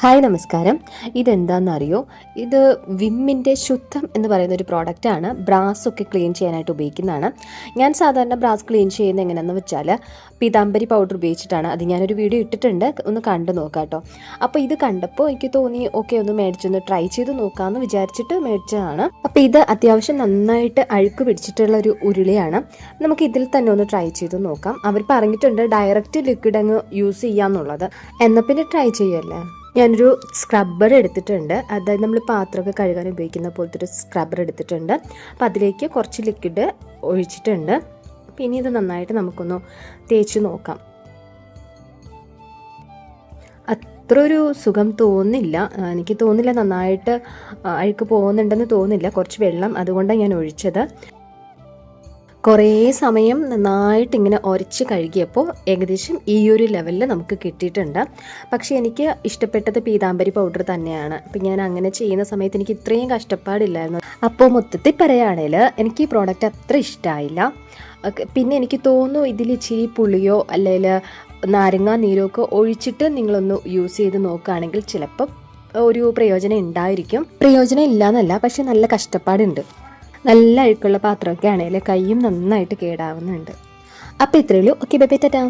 Hi നമസ്കാരം. ഇതെന്താണെന്നറിയോ ഇത് വിമ്മിന്റെ ശുദ്ധം എന്ന് പറയുന്ന ഒരു പ്രോഡക്റ്റാണ്. ബ്രാസ് ഒക്കെ ക്ലീൻ ചെയ്യാനായിട്ട് ഉപയോഗിക്കുന്നതാണ്. ഞാൻ സാധാരണ ബ്രാസ് ക്ലീൻ ചെയ്യുന്നത് എങ്ങനെയാണെന്ന് വെച്ചാൽ പീതാംബരി പൗഡർ ഉപയോഗിച്ചിട്ടാണ്. അത് ഞാനൊരു വീഡിയോ ഇട്ടിട്ടുണ്ട്. ഒന്ന് കണ്ടു നോക്കാം കേട്ടോ അപ്പോൾ ഇത് കണ്ടപ്പോൾ എനിക്ക് തോന്നി ഓക്കെ ഒന്ന് മേടിച്ചൊന്ന് ട്രൈ ചെയ്ത് നോക്കാമെന്ന് വിചാരിച്ചിട്ട് മേടിച്ചതാണ്. അപ്പോൾ ഇത് അത്യാവശ്യം നന്നായിട്ട് അഴുക്ക് പിടിച്ചിട്ടുള്ള ഒരു ഉരുളിയാണ്. നമുക്ക് ഇതിൽ തന്നെ ഒന്ന് ട്രൈ ചെയ്ത് നോക്കാം. അവർ പറഞ്ഞിട്ടുണ്ട് ഡയറക്റ്റ് ലിക്വിഡ് അങ്ങ് യൂസ് ചെയ്യാന്നുള്ളത്. എന്നാൽ പിന്നെ ട്രൈ ചെയ്യല്ലേ? ഞാനൊരു സ്ക്രബ്ബർ എടുത്തിട്ടുണ്ട്. അതായത് നമ്മൾ പാത്രമൊക്കെ കഴുകാൻ ഉപയോഗിക്കുന്ന പോലത്തെ ഒരു സ്ക്രബ്ബർ എടുത്തിട്ടുണ്ട്. അപ്പം അതിലേക്ക് കുറച്ച് ലിക്വിഡ് ഒഴിച്ചിട്ടുണ്ട്. പിന്നെ ഇത് നന്നായിട്ട് നമുക്കൊന്ന് തേച്ച് നോക്കാം. അത്ര ഒരു സുഖം തോന്നില്ല. എനിക്ക് തോന്നില്ല നന്നായിട്ട് അഴുക്ക് പോകുന്നുണ്ടെന്ന് തോന്നില്ല. കുറച്ച് വെള്ളം അതുകൊണ്ടാണ് ഞാൻ ഒഴിച്ചത്. കുറേ സമയം നന്നായിട്ട് ഇങ്ങനെ ഉരച്ച് കഴുകിയപ്പോൾ ഏകദേശം ഈ ഒരു ലെവലിൽ നമുക്ക് കിട്ടിയിട്ടുണ്ട്. പക്ഷേ എനിക്ക് ഇഷ്ടപ്പെട്ടത് പീതാംബരി പൗഡർ തന്നെയാണ്. അപ്പം ഞാൻ അങ്ങനെ ചെയ്യുന്ന സമയത്ത് എനിക്ക് ഇത്രയും കഷ്ടപ്പാടില്ലായിരുന്നു. അപ്പോൾ മൊത്തത്തിൽ പറയുകയാണെങ്കിൽ എനിക്ക് ഈ പ്രോഡക്റ്റ് അത്ര ഇഷ്ടമായില്ല പിന്നെ എനിക്ക് തോന്നുന്നു ഇതിൽ ഇച്ചിരി പുളിയോ അല്ലെങ്കിൽ നാരങ്ങ നീരോ ഒക്കെ ഒഴിച്ചിട്ട് നിങ്ങളൊന്ന് യൂസ് ചെയ്ത് നോക്കുകയാണെങ്കിൽ ചിലപ്പോൾ ഒരു പ്രയോജനം ഉണ്ടായിരിക്കും. പ്രയോജനം ഇല്ലയെന്നല്ല പക്ഷെ നല്ല കഷ്ടപ്പാടുണ്ട്. നല്ല അഴുക്കുള്ള പാത്രമൊക്കെ ആണെങ്കിൽ കൈയും നന്നായിട്ട് കേടാവുന്നുണ്ട്. അപ്പോൾ ഇത്രയുള്ളൂ ഓക്കെ ബൈ ബൈ ടാറ്റാ